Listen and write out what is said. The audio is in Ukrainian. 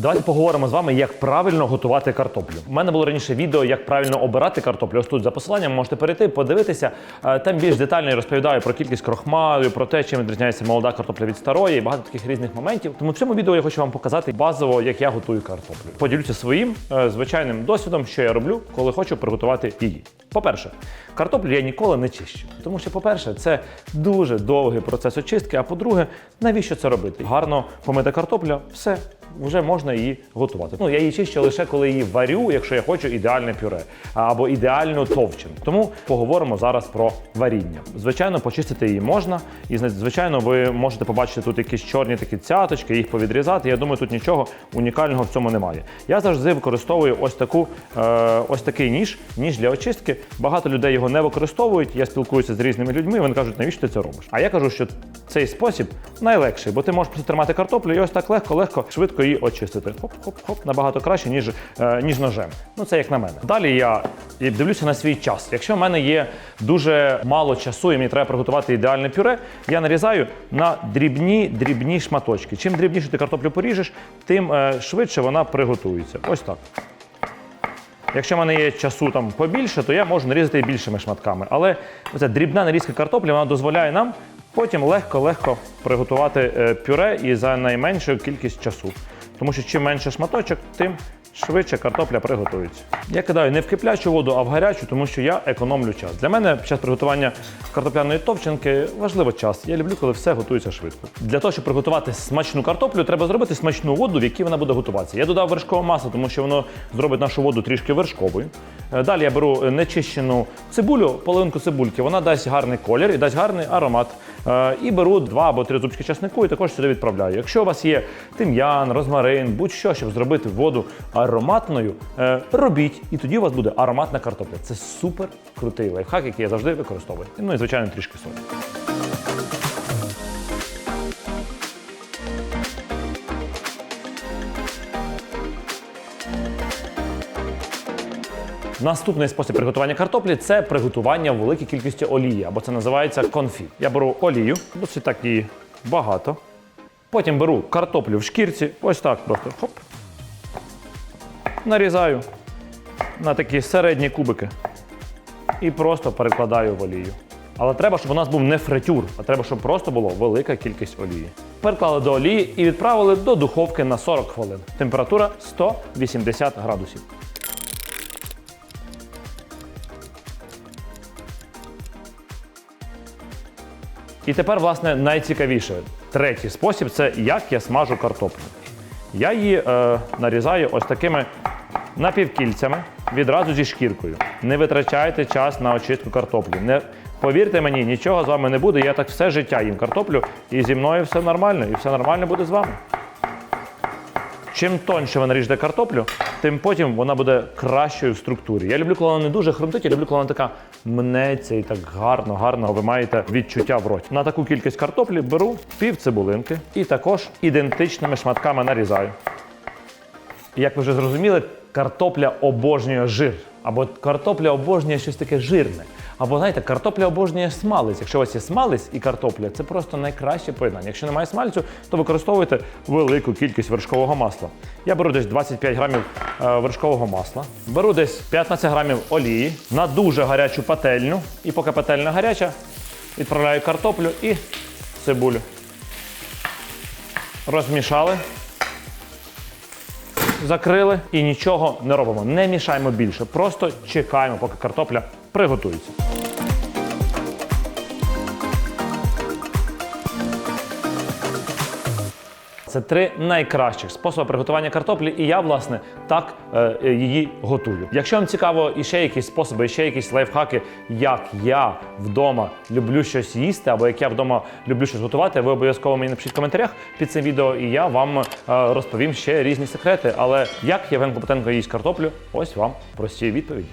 Давайте поговоримо з вами, як правильно готувати картоплю. У мене було раніше відео, як правильно обирати картоплю. Ось тут за посиланням можете перейти, подивитися. Е, Там більш детально я розповідаю про кількість крохмалю, про те, чим відрізняється молода картопля від старої, і багато таких різних моментів. Тому в цьому відео я хочу вам показати базово, як я готую картоплю. Поділюся своїм е, звичайним досвідом, що я роблю, коли хочу приготувати її. По-перше, картоплю я ніколи не чищу. Тому що, по-перше, це дуже довгий процес очистки. А по-друге, навіщо це робити? Гарно помита картопля, все. Вже можна її готувати. Ну я її чищу лише коли її варю, якщо я хочу ідеальне пюре або ідеальну товчену. Тому поговоримо зараз про варіння. Звичайно, почистити її можна, і звичайно, ви можете побачити тут якісь чорні такі цяточки, їх повідрізати. Я думаю, тут нічого унікального в цьому немає. Я завжди використовую ось таку, е, ось такий ніж, ніж для очистки. Багато людей його не використовують. Я спілкуюся з різними людьми. Вони кажуть, навіщо ти це робиш? А я кажу, що цей спосіб найлегший, бо ти можеш просто тримати картоплю і ось так легко, легко, швидко її очистити. Хоп-хоп-хоп, набагато краще, ніж, е, ніж ножем. Ну це як на мене. Далі я дивлюся на свій час. Якщо в мене є дуже мало часу і мені треба приготувати ідеальне пюре, я нарізаю на дрібні дрібні шматочки. Чим дрібніше ти картоплю поріжеш, тим е, швидше вона приготується. Ось так. Якщо в мене є часу там побільше, то я можу нарізати більшими шматками. Але ця дрібна нарізка картоплі вона дозволяє нам потім легко-легко приготувати е, пюре і за найменшу кількість часу. Тому що чим менше шматочок, тим швидше картопля приготується. Я кидаю не в киплячу воду, а в гарячу, тому що я економлю час. Для мене під час приготування картопляної товчинки важливо час. Я люблю, коли все готується швидко. Для того, щоб приготувати смачну картоплю, треба зробити смачну воду, в якій вона буде готуватися. Я додав вершкове масло, тому що воно зробить нашу воду трішки вершковою. Е, Далі я беру нечищену цибулю, половинку цибульки. Вона дасть гарний колір і дасть гарний аромат. Е, І беру два або три зубчики часнику і також сюди відправляю. Якщо у вас є тим'ян, розмарин, будь-що, щоб зробити воду ароматною, е, робіть, і тоді у вас буде ароматна картопля. Це супер крутий лайфхак, який я завжди використовую. Ну і звичайно трішки солі. Наступний спосіб приготування картоплі це приготування в великій кількості олії, або це називається конфі. Я беру олію, досить так її багато. Потім беру картоплю в шкірці, ось так просто хоп. Нарізаю на такі середні кубики і просто перекладаю в олію. Але треба, щоб у нас був не фритюр, а треба, щоб просто було велика кількість олії. Переклали до олії і відправили до духовки на 40 хвилин. Температура 180 градусів. І тепер, власне, найцікавіше. Третій спосіб це як я смажу картоплю. Я її е, нарізаю ось такими напівкільцями відразу зі шкіркою. Не витрачайте час на очистку картоплі. Не, повірте мені, нічого з вами не буде. Я так все життя їм картоплю, і зі мною все нормально, і все нормально буде з вами. Чим тоньше ви наріжете картоплю, тим потім вона буде кращою в структурі. Я люблю, коли вона не дуже хрумтить, я люблю, коли вона така мнеться і так гарно, гарно ви маєте відчуття в роті. На таку кількість картоплі беру пів цибулинки і також ідентичними шматками нарізаю. Як ви вже зрозуміли, картопля обожнює жир. Або картопля обожнює щось таке жирне. Або знаєте, картопля обожнює смалець. Якщо у вас є смалець і картопля, це просто найкраще поєднання. Якщо немає смальцю, то використовуйте велику кількість вершкового масла. Я беру десь 25 грамів е, вершкового масла, беру десь 15 грамів олії на дуже гарячу пательню. І поки пательня гаряча, відправляю картоплю і цибулю. Розмішали закрили і нічого не робимо. Не мішаємо більше. Просто чекаємо, поки картопля приготується. Це три найкращих способи приготування картоплі, і я, власне, так е, е, її готую. Якщо вам цікаво і ще якісь способи, ще якісь лайфхаки, як я вдома люблю щось їсти, або як я вдома люблю щось готувати, ви обов'язково мені напишіть в коментарях під цим відео, і я вам е, розповім ще різні секрети. Але як Євген Клопотенко їсть картоплю, ось вам прості відповіді.